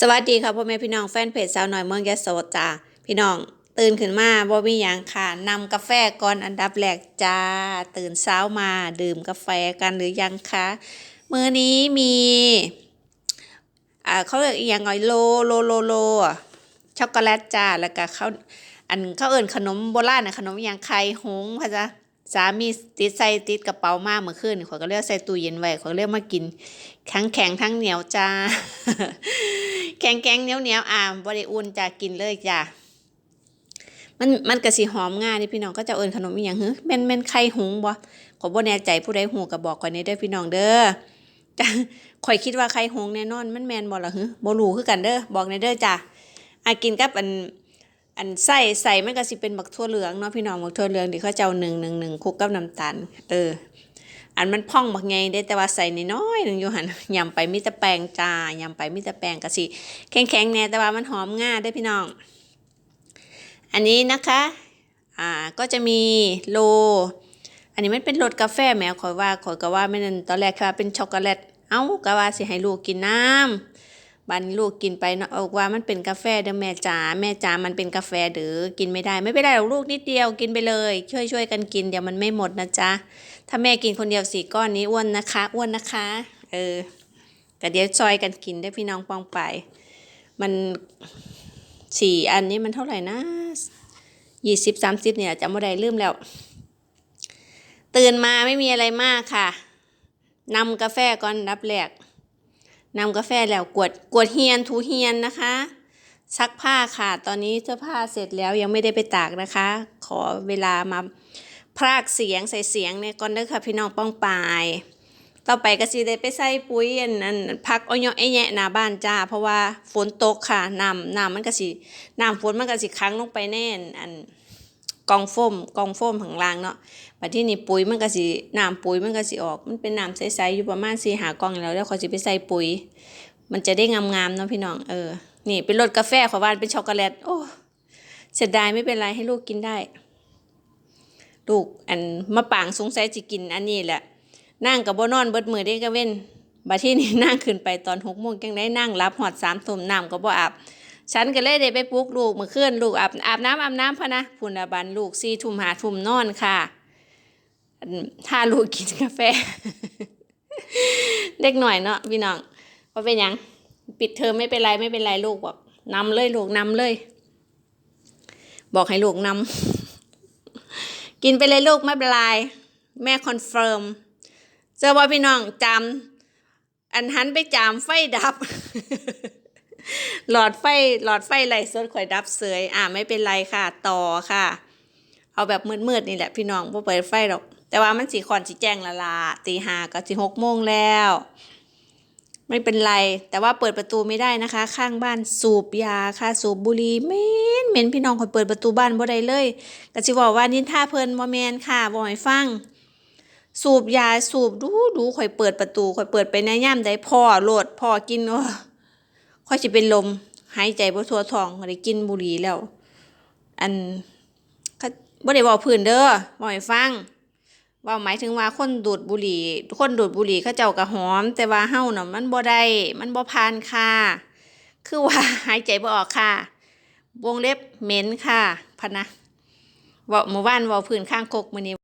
สวัสดีค่ะพ่อแม่พี่น้องแฟนเพจสาวหน่อยเมืองยะโสจ้าพี่น้อง ตื่นขึ้นมาบ่มีหยังค่ะนำกาแฟก่อนอันดับแรกจ้า ตื่นเช้ามาดื่มกาแฟกันหรือยังคะมื้อนี้มีอ่าเขาเรียกอหย่างไงโลโลโลโลช็อกโกแลตจ้าแล้วก็เขาอันเขาเอิ้นขนมโบราณน่ะขนมอย่างไข่หงค่ะจ้ะ สามีติดใส่ติดกระเป๋ามาเมื่อคืนขอยก็เลยเอาใส่ตู้เย็นไว้ขอยก็เลยเอามากินทั้งแข็งทั้งเหนียวจ้า แข็งแข็งเหนียวเหนียวอ่าบริอุ่นจ้ากินเลยจ้ามันมันกระสิหอมง่ายนี่พี่น้องก็จะเอินขนมอีหยังเฮึแม่นแม่นไข่หุงบ่ขอบ่แน่ใจผู้ใดฮู้ก็บอกข่อยในเด้อพี่น้องเด้อจ้ะข่อยคิดว่าไข่หงแน่นอนมันแม่นบ่ล่ะฮึบ่รู้คือกันเด้อบอกในเด้อจ้าอะกินกับอัน อันไส้ใส่มันก็สิเป็นบักทั่วเหลืองเนาะพี่น้องบักทั่วเหลืองที่เขาเจ้า1 1 1คลุกกับน้ำตาลเออ อันมันพ่องบักไงได้แต่ว่าใส่นน้อยหนึงอยู่หันยำไปมีแต่แปงจ้ายำไปมีแต่แปงกะสิแข็งๆแน่แต่ว่ามันหอมง่าได้พี่น้อง อันนี้นะคะอ่าก็จะมีโล อันนี้มันเป็นรสกาแฟแหมขอยว่าขอยก็ว่าไม่นั่นตอนแรกค่ะเป็นช็อกโกแลตเอ้าก็ว่าสิให้ลูกกินน้ำ บันลูกกินไปเนาะบอกว่ามันเป็นกาแฟเด้อแม่จ๋าแม่จ๋ามันเป็นกาแฟเด้อกินไม่ได้ไม่เป็นไรหรอกลูกนิดเดียวกินไปเลย ช่วยช่วยๆกันกินเดี๋ยวมันไม่หมดนะจ๊ะถ้าแม่กินคนเดียวสี่ก้อนนี้อ้วนนะคะอ้วนนะคะ เออแต่เดี๋ยวซอยกันกินได้พี่น้องปองไป มันสี่อันนี้มันเท่าไหร่นะยี่สิบสามสิบเนี่ยจำไม่ได้ลืมแล้ว ตื่นมาไม่มีอะไรมากค่ะนำกาแฟก่อนรับแรก นำกาแฟแล้วกวดกวดเฮียนถูเฮียนนะคะซักผ้าค่ะ ตอนนี้เสื้อผ้าเสร็จแล้วยังไม่ได้ไปตากนะคะ ขอเวลามาพรากเสียงใส่เสียงเนี่ยก่อนเด้อค่ะพี่น้องป้องปายต่อไปก็สิได้ไปใส่ปุ๋ยอันนั้นพักอ้อยไอ้แยะหน้าบ้านจ้า เพราะว่าฝนตกค่ะน้ำน้ำมันก็สิน้ำฝนมันก็สิค้างลงไปแน่นอัน กองโฟมกองโฟมข้างล่างเนาะบัดที่นี่ปุ๋ยมันก็สิน้ำปุ๋ยมันก็สิออก มันเป็นน้ำใสๆอยู่ประมาณ4หากองแล้วแล้วเขาสิไปใส่ปุ๋ย มันจะได้งามๆเนาะพี่น้องเออ นี่เป็นรสกาแฟขอวานเป็นช็อกโกแลตโอ้เสียดายไม่เป็นไรให้ลูกกินได้ ลูกอันมะปางสงสัยสิกินอันนี้แหละนั่งกับบ่นอนเบิดมือได้ก็เว้นบัดที่นี่นั่งขึ้นไปตอนหกโมงจังได้นั่งรับหอดสามทุ่มน้ำก็บ่อาบ ฉันก็เลยได้ไปปลุกลูกเมื่อคืนลูกอาบอาบน้ำอาบน้ำพะนะพุ่นบันลูกสี่ทุ่มหาทุ่มนอนค่ะถ้าลูกกินกาแฟ เด็กหน่อยเนาะพี่น้องว่าเป็นยังปิดเทอมไม่เป็นไรไม่เป็นไรลูกบอกนำเลยลูกนำเลย บอกให้ลูกนำกินไปเลยลูกไม่เป็นไรแม่คอนเฟิร์มเจอว่าพี่น้องจำอันหันไปจามไฟดับ หลอดไฟหลอดไฟไหลสดข่อยดับเสยอ่าไม่เป็นไรค่ะ ต่อค่ะ เอาแบบมืดๆนี่แหละพี่น้องบ่เปิดไฟหรอก แต่ว่ามันสีคอนสีแจ้งละลาตีห้าก็สีหกโมงแล้ว ไม่เป็นไร แต่ว่าเปิดประตูไม่ได้นะคะ ข้างบ้านสูบยาค่ะ สูบบุหรี่เหม็นเหม็นพี่น้องคอยเปิดประตูบ้านบ่ได้เลยก็สิบอกว่านินท่าเพลินบ่แมนค่ะบ่ให้ฟังสูบยาสูบดูดูข่อยเปิดประตูข่อยเปิดไปในย่ามใดพ่อโลดพ่อกินโอ้ ข่อยสิเป็นลมหายใจบ่ทั่วท้องได้กินบุหรี่แล้ว อันบ่ได้บอกพื้นเด้อบ่ให้ฟังว่าหมายถึงว่าคนดูดบุหรี่ คนดูดบุหรี่เขาเจ้าก็หอม แต่ว่าเฮาน่ะมันบ่ได้มันบ่ผ่านค่ะคือว่าหายใจบ่ออกค่ะ วงเล็บเหม็นค่ะพะนะเว่าเมื่อวานเว่าพื้นข้างกกมื้อนี้